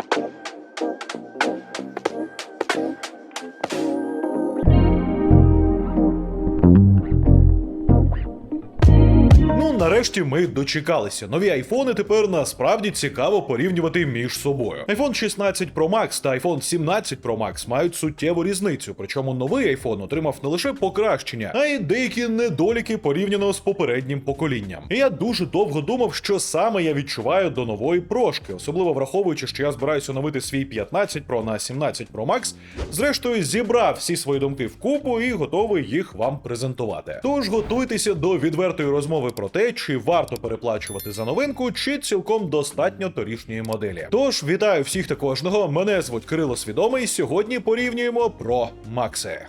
Thank you. Нарешті ми дочекалися. Нові айфони тепер насправді цікаво порівнювати між собою. iPhone 16 Pro Max та iPhone 17 Pro Max мають суттєву різницю. Причому новий iPhone отримав не лише покращення, а й деякі недоліки порівняно з попереднім поколінням. І я дуже довго думав, що саме я відчуваю до нової прошки, особливо враховуючи, що я збираюся оновити свій 15 Pro на 17 Pro Max. Зрештою, зібрав всі свої думки вкупу і готовий їх вам презентувати. Тож готуйтеся до відвертої розмови про те, чи варто переплачувати за новинку, чи цілком достатньо торішньої моделі. Тож вітаю всіх та кожного. Мене звуть Кирило Свідомий. Сьогодні порівнюємо про Макси.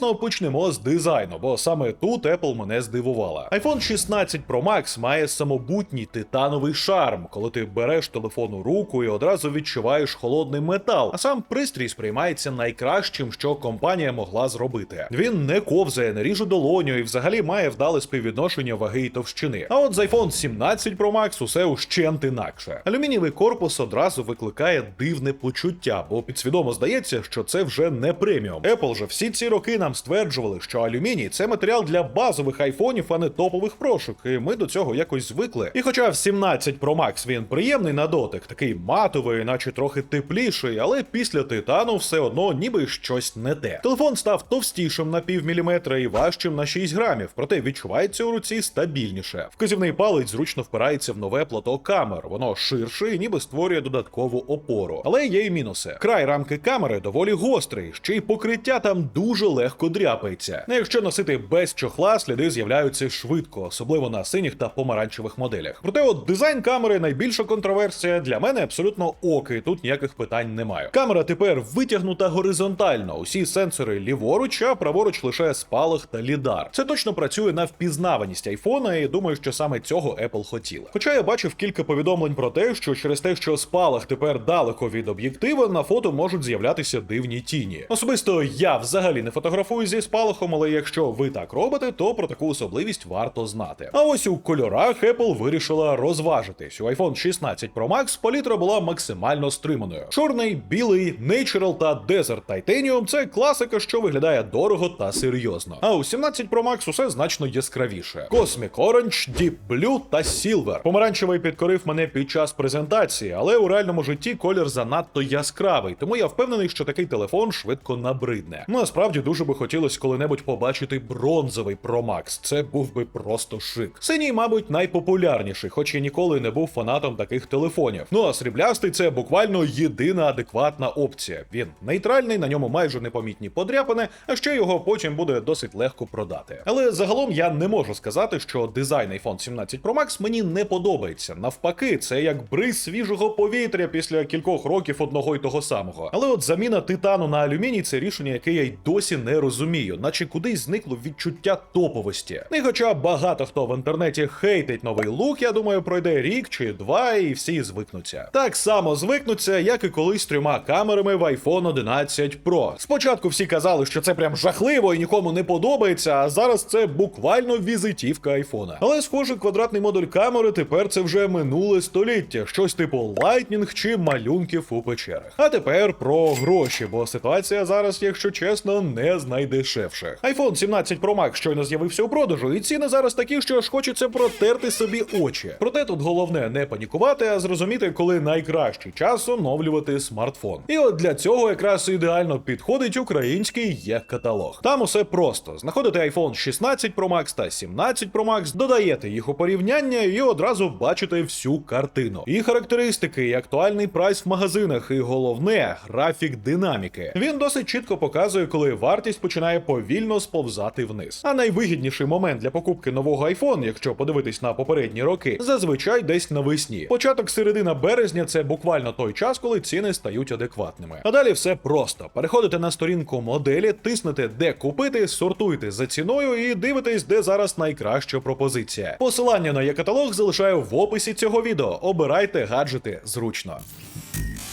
Звісно, почнемо з дизайну, бо саме тут Apple мене здивувала. iPhone 16 Pro Max має самобутній титановий шарм, коли ти береш телефон у руку і одразу відчуваєш холодний метал, а сам пристрій сприймається найкращим, що компанія могла зробити. Він не ковзає, не ріже долоню і взагалі має вдале співвідношення ваги і товщини. А от з iPhone 17 Pro Max усе ущент інакше. Алюмінієвий корпус одразу викликає дивне почуття, бо підсвідомо здається, що це вже не преміум. Apple же всі ці роки нам стверджували, що алюміній це матеріал для базових айфонів, а не топових прошок. І ми до цього якось звикли. І хоча в 17 Pro Max він приємний на дотик, такий матовий, наче трохи тепліший, але після титану все одно ніби щось не те. Телефон став товстішим на пів міліметра і важчим на 6 грамів, проте відчувається у руці стабільніше. Вказівний палець зручно впирається в нове плато камер. Воно ширше і ніби створює додаткову опору. Але є й мінуси. Край рамки камери доволі гострий, ще й покриття там дуже легко дряпається. Ну, якщо носити без чохла, сліди з'являються швидко, особливо на синіх та помаранчевих моделях. Проте, от дизайн камери найбільша контроверсія для мене абсолютно ок, і тут ніяких питань немає. Камера тепер витягнута горизонтально. Усі сенсори ліворуч, а праворуч лише спалах та лідар. Це точно працює на впізнаваність айфона, і думаю, що саме цього Apple хотіла. Хоча я бачив кілька повідомлень про те, що через те, що спалах тепер далеко від об'єктива, на фото можуть з'являтися дивні тіні. Особисто я взагалі не фотографую зі спалахом, але якщо ви так робите, то про таку особливість варто знати. А ось у кольорах Apple вирішила розважитись. У iPhone 16 Pro Max палітра була максимально стриманою. Чорний, білий, Natural та Desert Titanium – це класика, що виглядає дорого та серйозно. А у 17 Pro Max усе значно яскравіше: Cosmic Orange, Deep Blue та Silver. Помаранчевий підкорив мене під час презентації, але у реальному житті колір занадто яскравий, тому я впевнений, що такий телефон швидко набридне. Насправді дуже би хотілося коли-небудь побачити бронзовий Max. Це був би просто шик. Синій, мабуть, найпопулярніший, хоч я ніколи не був фанатом таких телефонів. Ну а сріблястий це буквально єдина адекватна опція. Він нейтральний, на ньому майже непомітні подряпини, а ще його потім буде досить легко продати. Але загалом я не можу сказати, що дизайн iPhone 17 Pro Max мені не подобається. Навпаки, це як бриз свіжого повітря після кількох років одного й того самого. Але от заміна титану на алюміній це рішення, яке я й досі не розумію, наче кудись зникло відчуття топовості. І хоча багато хто в інтернеті хейтить новий лук, я думаю, пройде рік чи два, і всі звикнуться. Так само звикнуться, як і колись трьома камерами в iPhone 11 Pro. Спочатку всі казали, що це прям жахливо і нікому не подобається, а зараз це буквально візитівка айфона. Але, схоже, квадратний модуль камери тепер це вже минуле століття, щось типу Lightning чи малюнків у печерах. А тепер про гроші, бо ситуація зараз, якщо чесно, не з найдешевших. iPhone 17 Pro Max щойно з'явився у продажу, і ціни зараз такі, що аж хочеться протерти собі очі. Проте тут головне не панікувати, а зрозуміти, коли найкращий час оновлювати смартфон. І от для цього якраз ідеально підходить український є каталог. Там усе просто: знаходите iPhone 16 Pro Max та 17 Pro Max, додаєте їх у порівняння і одразу бачите всю картину. І характеристики, і актуальний прайс в магазинах, і головне графік динаміки. Він досить чітко показує, коли вартість починає повільно сповзати вниз. А найвигідніший момент для покупки нового iPhone, якщо подивитись на попередні роки, зазвичай десь навесні. Початок середина березня це буквально той час, коли ціни стають адекватними. А далі все просто: переходите на сторінку моделі, тиснете де купити, сортуйте за ціною і дивитесь, де зараз найкраща пропозиція. Посилання на є каталог залишаю в описі цього відео. Обирайте гаджети зручно.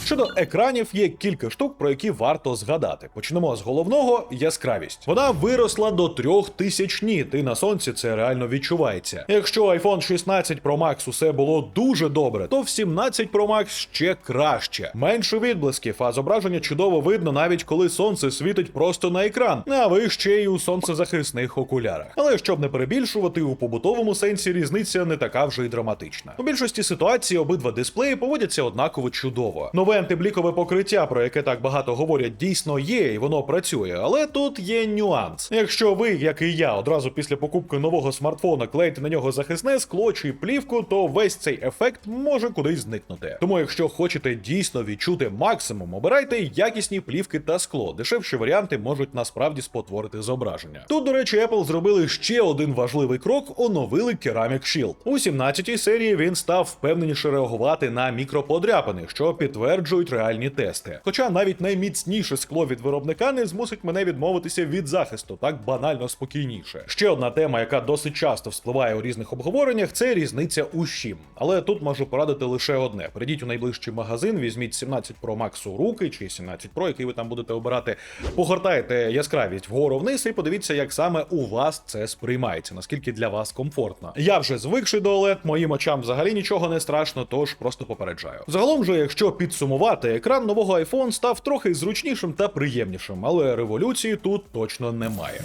Щодо екранів, є кілька штук, про які варто згадати. Почнемо з головного яскравість. Вона виросла до 3000 ніт, і на сонці це реально відчувається. Якщо iPhone 16 Pro Max усе було дуже добре, то в 17 Pro Max ще краще. Менше відблисків, а зображення чудово видно навіть коли сонце світить просто на екран, а ви ще й у сонцезахисних окулярах. Але щоб не перебільшувати, у побутовому сенсі різниця не така вже й драматична. У більшості ситуацій обидва дисплеї поводяться однаково чудово. Нове антиблікове покриття, про яке так багато говорять, дійсно є, і воно працює. Але тут є нюанс. Якщо ви, як і я, одразу після покупки нового смартфона клеїте на нього захисне скло чи плівку, то весь цей ефект може кудись зникнути. Тому, якщо хочете дійсно відчути максимум, обирайте якісні плівки та скло. Дешевші варіанти можуть насправді спотворити зображення. Тут, до речі, Apple зробили ще один важливий крок: оновили Ceramic Shield. У 17-й серії він став впевненіше реагувати на мікроподряпини, що підтверджують реальні тести. Хоча навіть найміцніше скло від виробника не змусить мене відмовитися від захисту, так банально спокійніше. Ще одна тема, яка досить часто вспливає у різних обговореннях, це різниця у щім. Але тут можу порадити лише одне: прийдіть у найближчий магазин, візьміть 17 Pro Max у руки чи 17 Pro, який ви там будете обирати. Погортайте яскравість вгору вниз і подивіться, як саме у вас це сприймається, наскільки для вас комфортно. Я вже звикший до OLED, моїм очам взагалі нічого не страшно, тож просто попереджаю. Загалом же, якщо підсумувати, екран нового iPhone став трохи зручнішим та приємнішим, але революції тут точно немає.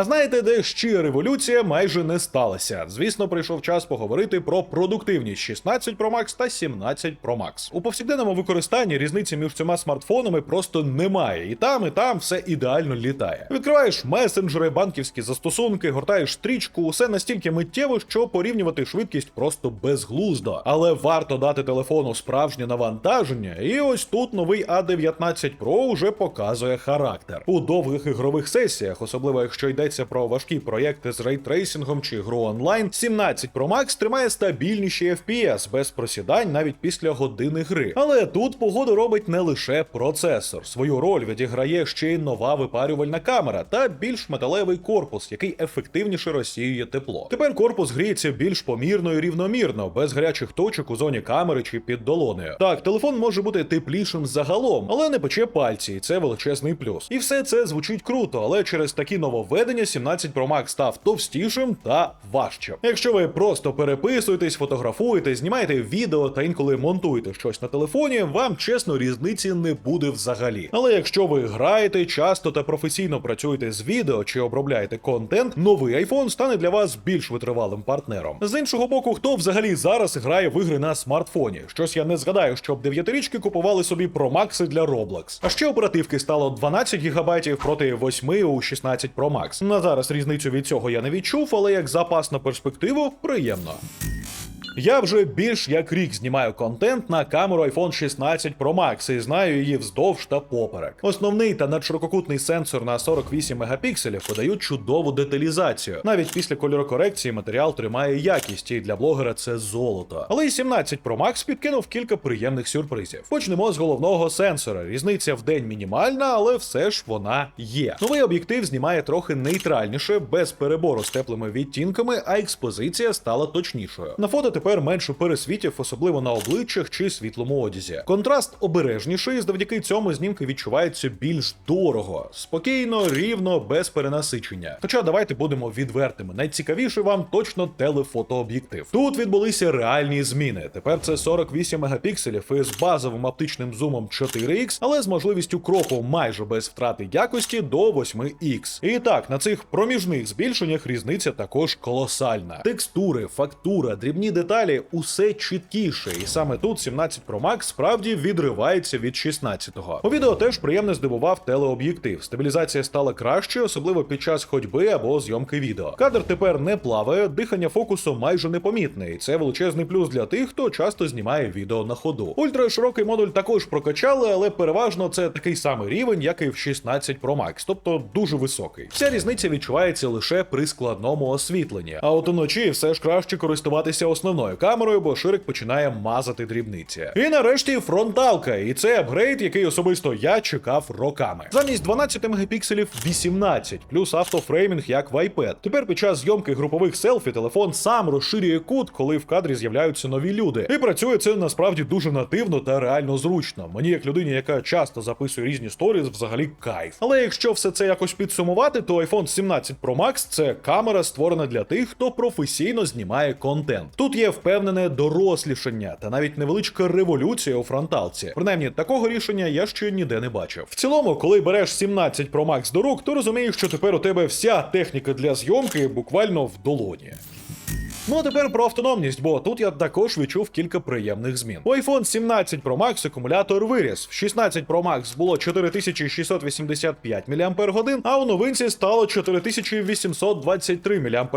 А знаєте, де ще революція майже не сталася. Звісно, прийшов час поговорити про продуктивність 16 Pro Max та 17 Pro Max. У повсякденному використанні різниці між цими смартфонами просто немає. І там, і там все ідеально літає. Відкриваєш месенджери, банківські застосунки, гортаєш стрічку, усе настільки миттєво, що порівнювати швидкість просто безглуздо. Але варто дати телефону справжнє навантаження, і ось тут новий A19 Pro уже показує характер. У довгих ігрових сесіях, особливо якщо йдеться про важкі проєкти з рейтрейсингом чи гру онлайн, 17 Pro Max тримає стабільніші FPS без просідань навіть після години гри. Але тут погоду робить не лише процесор. Свою роль відіграє ще й нова випарювальна камера та більш металевий корпус, який ефективніше розсіює тепло. Тепер корпус гріється більш помірно і рівномірно, без гарячих точок у зоні камери чи під долонею. Так, телефон може бути теплішим загалом, але не пече пальці, і це величезний плюс. І все це звучить круто, але через такі нововведення 17 Pro Max став товстішим та важчим. Якщо ви просто переписуєтесь, фотографуєте, знімаєте відео та інколи монтуєте щось на телефоні, вам чесно різниці не буде взагалі. Але якщо ви граєте часто та професійно працюєте з відео чи обробляєте контент, новий iPhone стане для вас більш витривалим партнером. З іншого боку, хто взагалі зараз грає в ігри на смартфоні? Щось я не згадаю, щоб дев'ятирічки купували собі Pro Max для Roblox. А ще оперативки стало 12 ГБ проти 8 у 16 Pro Max. На зараз різницю від цього я не відчув, але як запас на перспективу приємно. Я вже більш як рік знімаю контент на камеру iPhone 16 Pro Max і знаю її вздовж та поперек. Основний та надширококутний сенсор на 48 мегапікселів подають чудову деталізацію. Навіть після кольорокорекції матеріал тримає якість, і для блогера це золото. Але і 17 Pro Max підкинув кілька приємних сюрпризів. Почнемо з головного сенсора. Різниця в день мінімальна, але все ж вона є. Новий об'єктив знімає трохи нейтральніше, без перебору з теплими відтінками, а експозиція стала точнішою. На фото тепер менше пересвітів, особливо на обличчях чи світлому одязі. Контраст обережніший, завдяки цьому знімки відчуваються більш дорого, спокійно, рівно, без перенасичення. Хоча давайте будемо відвертими. Найцікавіше вам точно телефотооб'єктив. Тут відбулися реальні зміни. Тепер це 48 мегапікселів із базовим оптичним зумом 4X, але з можливістю кропу майже без втрати якості до 8X. І так, на цих проміжних збільшеннях різниця також колосальна. Текстури, фактура, дрібні деталі усе чіткіше, і саме тут 17 Pro Max справді відривається від 16-го. У відео теж приємно здивував телеоб'єктив. Стабілізація стала краще, особливо під час ходьби або зйомки відео. Кадр тепер не плаває, дихання фокусу майже непомітне, і це величезний плюс для тих, хто часто знімає відео на ходу. Ультраширокий модуль також прокачали, але переважно це такий самий рівень, як і в 16 Pro Max, тобто дуже високий. Вся різниця відчувається лише при складному освітленні. А от уночі все ж краще користуватися основною основною камерою, бо Ширик починає мазати дрібниці. І нарешті фронталка, і це апгрейд, який особисто я чекав роками. Замість 12 мегапікселів 18, плюс автофреймінг як в iPad. Тепер під час зйомки групових селфі телефон сам розширює кут, коли в кадрі з'являються нові люди. І працює це насправді дуже нативно та реально зручно. Мені, як людині, яка часто записує різні сторіз, взагалі кайф. Але якщо все це якось підсумувати, то iPhone 17 Pro Max це камера створена для тих, хто професійно знімає контент. Тут є впевнене дорослішання та навіть невеличка революція у фронталці. Принаймні, такого рішення я ще ніде не бачив. В цілому, коли береш 17 Pro Max до рук, то розумієш, що тепер у тебе вся техніка для зйомки буквально в долоні. Ну а тепер про автономність, бо тут я також відчув кілька приємних змін. У iPhone 17 Pro Max акумулятор виріс. В 16 Pro Max було 4685 мАч, а у новинці стало 4823 мАч.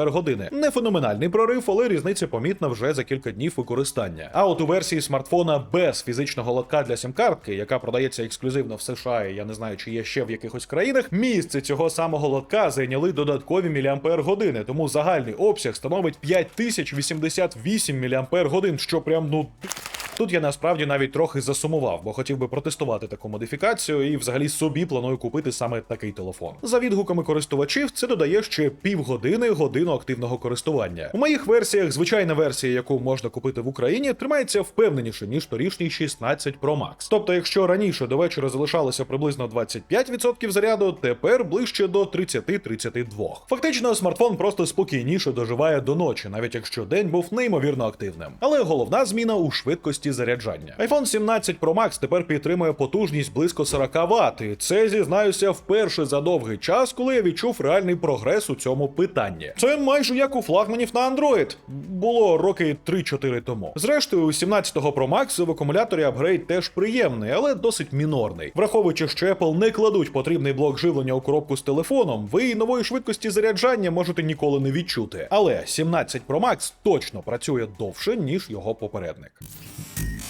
Не феноменальний прорив, але різниця помітна вже за кілька днів використання. А от у версії смартфона без фізичного лотка для сім-картки, яка продається ексклюзивно в США, і я не знаю, чи є ще в якихось країнах, місце цього самого лотка зайняли додаткові мАч, тому загальний обсяг становить 5088 мАч, що прям ну. Тут я насправді навіть трохи засумував, бо хотів би протестувати таку модифікацію і взагалі собі планую купити саме такий телефон. За відгуками користувачів, це додає ще півгодини годину активного користування. У моїх версіях звичайна версія, яку можна купити в Україні, тримається впевненіше ніж торішній 16 Pro Max. Тобто, якщо раніше до вечора залишалося приблизно 25% заряду, тепер ближче до 30-32. Фактично, смартфон просто спокійніше доживає до ночі, навіть якщо день був неймовірно активним. Але головна зміна у швидкості заряджання. iPhone 17 Pro Max тепер підтримує потужність близько 40 Вт, і це зізнаюся вперше за довгий час, коли я відчув реальний прогрес у цьому питанні. Це майже як у флагманів на Android. Було роки 3-4 тому. Зрештою, у 17 Pro Max в акумуляторі апгрейд теж приємний, але досить мінорний. Враховуючи, що Apple не кладуть потрібний блок живлення у коробку з телефоном, ви нової швидкості заряджання можете ніколи не відчути. Але 17 Pro Max точно працює довше, ніж його попередник.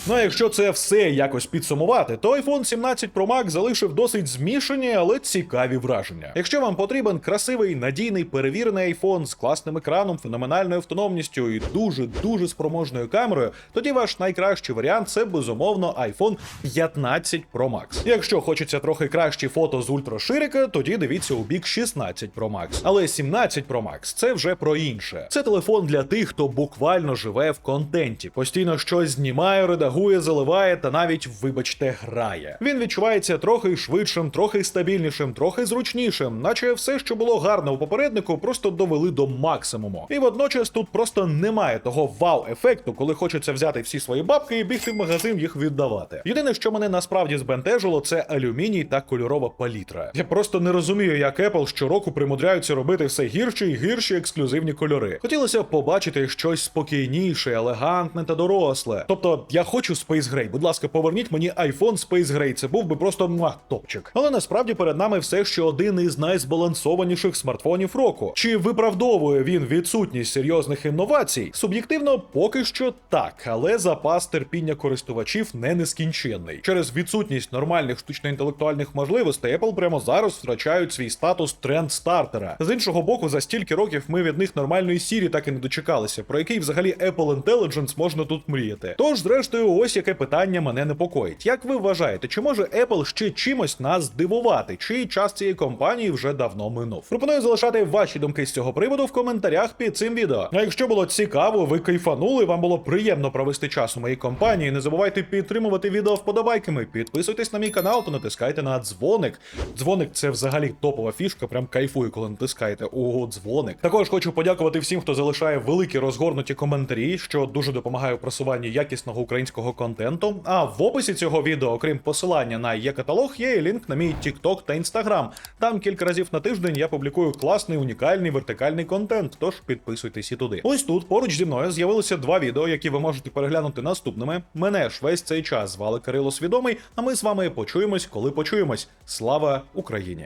Ну а якщо це все якось підсумувати, то iPhone 17 Pro Max залишив досить змішані, але цікаві враження. Якщо вам потрібен красивий, надійний, перевірений iPhone з класним екраном, феноменальною автономністю і дуже дуже спроможною камерою, тоді ваш найкращий варіант це безумовно iPhone 15 Pro Max. Якщо хочеться трохи кращі фото з ультраширика, тоді дивіться у бік 16 Pro Max. Але 17 Pro Max це вже про інше. Це телефон для тих, хто буквально живе в контенті, постійно щось знімає, редагує, заливає та навіть, вибачте, грає. Він відчувається трохи швидшим, трохи стабільнішим, трохи зручнішим, наче все, що було гарно у попереднику, просто довели до максимуму. І водночас тут просто немає того вау-ефекту, коли хочеться взяти всі свої бабки і бігти в магазин їх віддавати. Єдине, що мене насправді збентежило, це алюміній та кольорова палітра. Я просто не розумію, як Apple щороку примудряються робити все гірші і гірші ексклюзивні кольори. Хотілося побачити щось спокійніше, елегантне та доросле. Тобто, я хочу Space Gray. Будь ласка, поверніть мені iPhone Space Gray. Це був би просто топчик. Але насправді перед нами все ще один із найзбалансованіших смартфонів року. Чи виправдовує він відсутність серйозних інновацій? Суб'єктивно, поки що так, але запас терпіння користувачів не нескінченний. Через відсутність нормальних штучно-інтелектуальних можливостей Apple прямо зараз втрачають свій статус тренд-стартера. З іншого боку, за стільки років ми від них нормальної сірі так і не дочекалися, про який взагалі Apple Intelligence можна тут мріяти. Тож, зрештою, ось яке питання мене непокоїть. Як ви вважаєте, чи може Apple ще чимось нас здивувати? Чи час цієї компанії вже давно минув? Пропоную залишати ваші думки з цього приводу в коментарях під цим відео. А якщо було цікаво, ви кайфанули, вам було приємно провести час у моїй компанії. Не забувайте підтримувати відео вподобайками. Підписуйтесь на мій канал та натискайте на дзвоник. Дзвоник це взагалі топова фішка. Прям кайфую, коли натискаєте. Ого, дзвоник. Також хочу подякувати всім, хто залишає великі розгорнуті коментарі, що дуже допомагає у просуванні якісного українського контенту. А в описі цього відео, окрім посилання на є каталог, є і лінк на мій TikTok та Instagram. Там кілька разів на тиждень я публікую класний, унікальний вертикальний контент. Тож підписуйтесь і туди. Ось тут поруч зі мною з'явилося два відео, які ви можете переглянути наступними. Мене ж весь цей час звали Кирило Свідомий. А ми з вами почуємось, коли почуємось. Слава Україні!